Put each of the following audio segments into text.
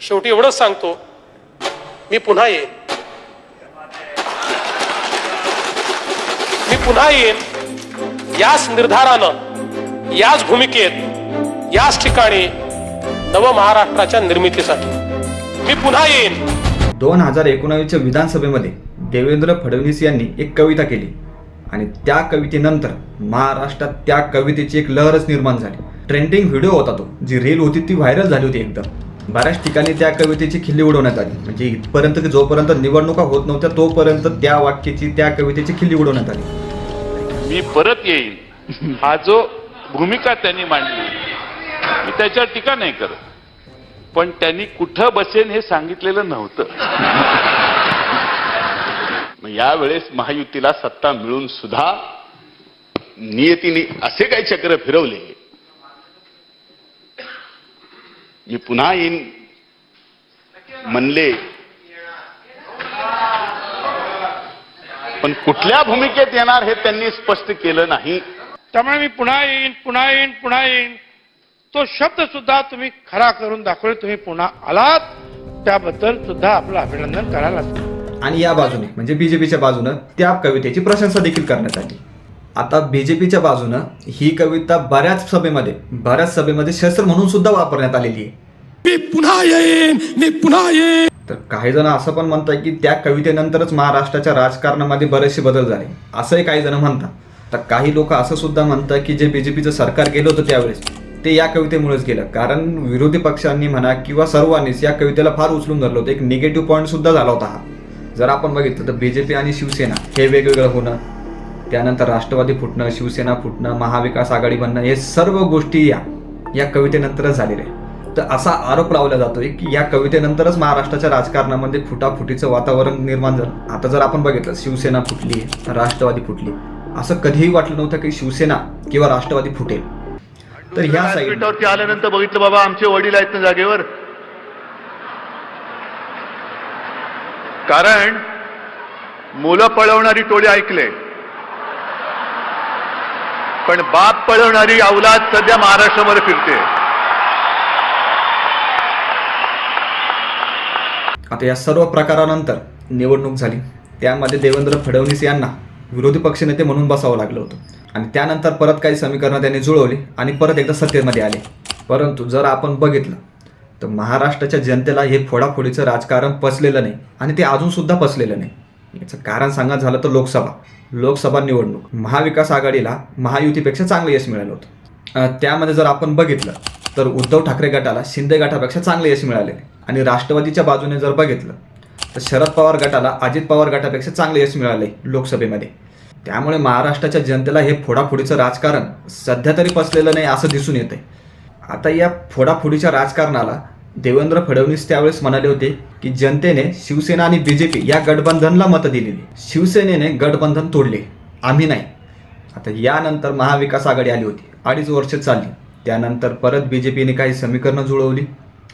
शेवटी एवढंच सांगतो मी पुन्हा येईन. मी पुन्हा येईन याच निर्धारानं याच भूमिकेत याच ठिकाणी नव महाराष्ट्राच्या निर्मितीसाठी. मी पुन्हा येईन. दोन हजार एकोणावीसच्या विधानसभेमध्ये देवेंद्र फडणवीस यांनी एक कविता केली. आणि त्या कवितेनंतर महाराष्ट्रात त्या कवितेची एक लहरच निर्माण झाली. ट्रेंडिंग व्हिडिओ होता तो जी रील होती ती व्हायरल झाली होती एकदम बऱ्याच ठिकाणी त्या कवितेची खिल्ली उडवण्यात आली. म्हणजे इथपर्यंत की जोपर्यंत निवडणुका होत नव्हत्या तोपर्यंत त्या वाक्याची त्या कवितेची खिल्ली उडवण्यात आली. मी परत येईन. हा जो भूमिका त्यांनी मांडली मी त्याच्यावर टीका नाही करत. पण त्यांनी कुठं बसेन हे सांगितलेलं नव्हतं. मग यावेळेस महायुतीला सत्ता मिळून सुद्धा नियतीने असे काही चक्र फिरवले मी पुन्हा येईन. म्हणले. पण कुठल्या भूमिकेत येणार हे त्यांनी स्पष्ट केलं नाही. त्यामुळे मी पुन्हा येईन पुन्हा येईन पुन्हा येईन. तो शब्द सुद्धा तुम्ही खरा करून दाखवले तुम्ही पुन्हा आलात. त्याबद्दल सुद्धा आपलं अभिनंदन करायला लागतं. आणि या बाजूने म्हणजे बीजेपीच्या बाजूनं त्या कवितेची प्रशंसा देखील करण्यात आली. आता बीजेपीच्या बाजूनं ही कविता बऱ्याच सभेमध्ये बऱ्याच सभेमध्ये शस्त्र म्हणून सुद्धा वापरण्यात आलेली आहे. मी पुन्हा येईन मी पुन्हा येईन. तर काही जण असं पण म्हणतात की त्या कवितेनंतरच महाराष्ट्राच्या राजकारणामध्ये बरेचसे बदल झाले. असंही काही जण म्हणतात. तर काही लोक असं सुद्धा म्हणतात की जे बीजेपीचं सरकार गेलं होतं त्यावेळेस ते या कवितेमुळेच गेलं. कारण विरोधी पक्षांनी म्हणा किंवा सर्वांनीच या कवितेला फार उचलून धरलं होतं. एक निगेटिव्ह पॉईंट सुद्धा झाला होता हा. जर आपण बघितलं तर बीजेपी आणि शिवसेना हे वेगवेगळं होणं त्यानंतर राष्ट्रवादी फुटणं शिवसेना फुटणं महाविकास आघाडी बनणं हे सर्व गोष्टी या या कवितेनंतरच झालेल्या आहे तर असा आरोप लावला जातोय की या कवितेनंतरच महाराष्ट्राच्या राजकारणामध्ये फुटाफुटीचं वातावरण निर्माण झालं. आता जर आपण बघितलं शिवसेना फुटली राष्ट्रवादी फुटली असं कधीही वाटलं नव्हतं की शिवसेना किंवा राष्ट्रवादी फुटेल. तर ह्या साईड व्यासपीठावरती आल्यानंतर बघितलं बाबा आमचे वडील आहेत ना जागेवर. कारण मुलं पळवणारी टोळी ऐकले. पण बाप पळवणारी अवलाद सध्या महाराष्ट्रामध्ये फिरते. आता या सर्व प्रकारानंतर निवडणूक झाली. त्यामध्ये देवेंद्र फडणवीस यांना विरोधी पक्षनेते म्हणून बसावं लागलं होतं. आणि त्यानंतर परत काही समीकरणं त्यांनी जुळवली आणि परत एकदा सत्तेमध्ये आले. परंतु जर आपण बघितलं तर महाराष्ट्राच्या जनतेला हे फोडाफोडीचं राजकारण पचलेलं नाही आणि ते अजून सुद्धा पचलेलं नाही. याचं कारण सांगायचं झालं तर लोकसभा लोकसभा निवडणूक. महाविकास आघाडीला महायुतीपेक्षा चांगलं यश मिळालं होतं. त्यामध्ये जर आपण बघितलं तर उद्धव ठाकरे गटाला शिंदे गटापेक्षा चांगले यश मिळाले. आणि राष्ट्रवादीच्या बाजूने जर बघितलं तर शरद पवार गटाला अजित पवार गटापेक्षा चांगले यश मिळाले लोकसभेमध्ये. त्यामुळे महाराष्ट्राच्या जनतेला हे फोडाफोडीचं राजकारण सध्या तरी पसलेलं नाही असं दिसून येतंय. आता या फोडाफोडीच्या राजकारणाला देवेंद्र फडणवीस त्यावेळेस म्हणाले होते की जनतेने शिवसेना आणि बीजेपी या गठबंधनला मतं दिलेली. शिवसेनेने गठबंधन तोडले. आम्ही नाही. आता यानंतर महाविकास आघाडी आली होती. अडीच वर्ष चालली. त्यानंतर परत बीजेपीने काही समीकरणं जुळवली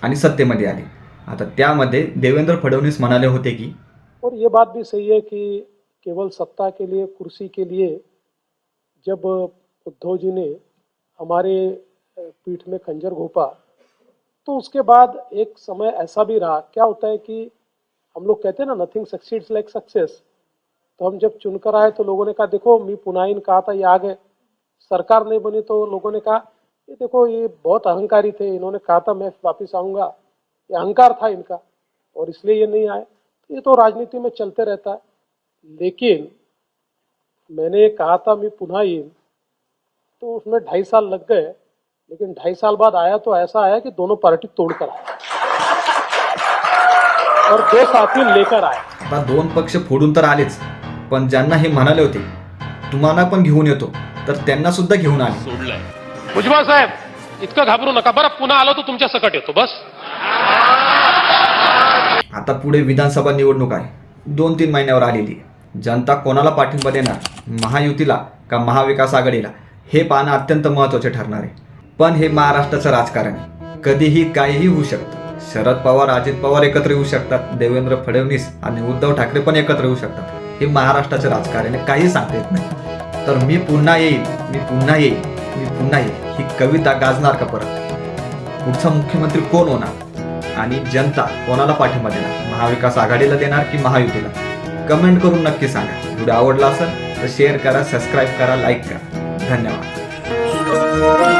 आणि सत्तेमध्ये आली. आता त्यामध्ये देवेंद्र फडणवीस म्हणाले होते की और ये बात भी सही है कि केवल सत्ता के लिए कुर्सी के लिए जब उद्धव जी ने हमारे पीठ में खंजर घोपा तो उसके बाद एक समय ऐसा भी रहा, क्या होता है कि हम लोग कहते हैं ना नथिंग सक्सीड्स लाइक सक्सेस तो हम जब चुनकर आए तो लोगों ने कहा, देखो, मी पुनाइन कहा था, ये आ गए सरकार नहीं बनी। तो लोगों ने कहा, ये देखो, ये बहुत अहंकारी थे। इन्होंने कहा था, मैं वापस आऊँगा। ये अहंकार था इनका, और इसलिए ये नहीं आए। ये तो राजनीति में चलते रहता है। लेकिन मैंने कहा था, मैं पुनः तो उसमें ढाई साल लग गए। लेकिन ढाई साल बाद आया तो ऐसा आया कि दोनों पार्टी तोड़कर आया और दो साथी लेकर आए। आता दोन पक्ष फोडून तर आलेच पण ज्यांना हे म्हणाले होते तुम्हाला पण घेऊन येतो तर त्यांना सुद्धा घेऊन आले. सोडलंय. भुजबळ साहेब इतकं घाबरू नका. बरं पुन्हा आलो तर तुमच्या सकट येतो बस. आता पुढे विधानसभा निवडणूक आहे. दोन तीन महिन्यावर आलेली आहे. जनता कोणाला पाठिंबा देणार? महायुतीला का महाविकास आघाडीला? हे पाहणं अत्यंत महत्त्वाचे ठरणार आहे. पण हे महाराष्ट्राचं राजकारण. कधीही काहीही होऊ शकतं. शरद पवार अजित पवार एकत्र येऊ शकतात. देवेंद्र फडणवीस आणि उद्धव ठाकरे पण एकत्र येऊ शकतात. हे महाराष्ट्राचं राजकारण काही सांगता येत नाही. तर मी पुन्हा येईल मी पुन्हा येईल मी पुन्हा येईल ही कविता गाजणार का परत? पुढचा मुख्यमंत्री कोण होणार? आणि जनता कोणाला पाठिंबा देणार? महाविकास आघाडीला देणार की महायुतीला? कमेंट करून नक्की सांगा. व्हिडिओ आवडला असेल तर शेअर करा सबस्क्राईब करा लाईक करा. धन्यवाद.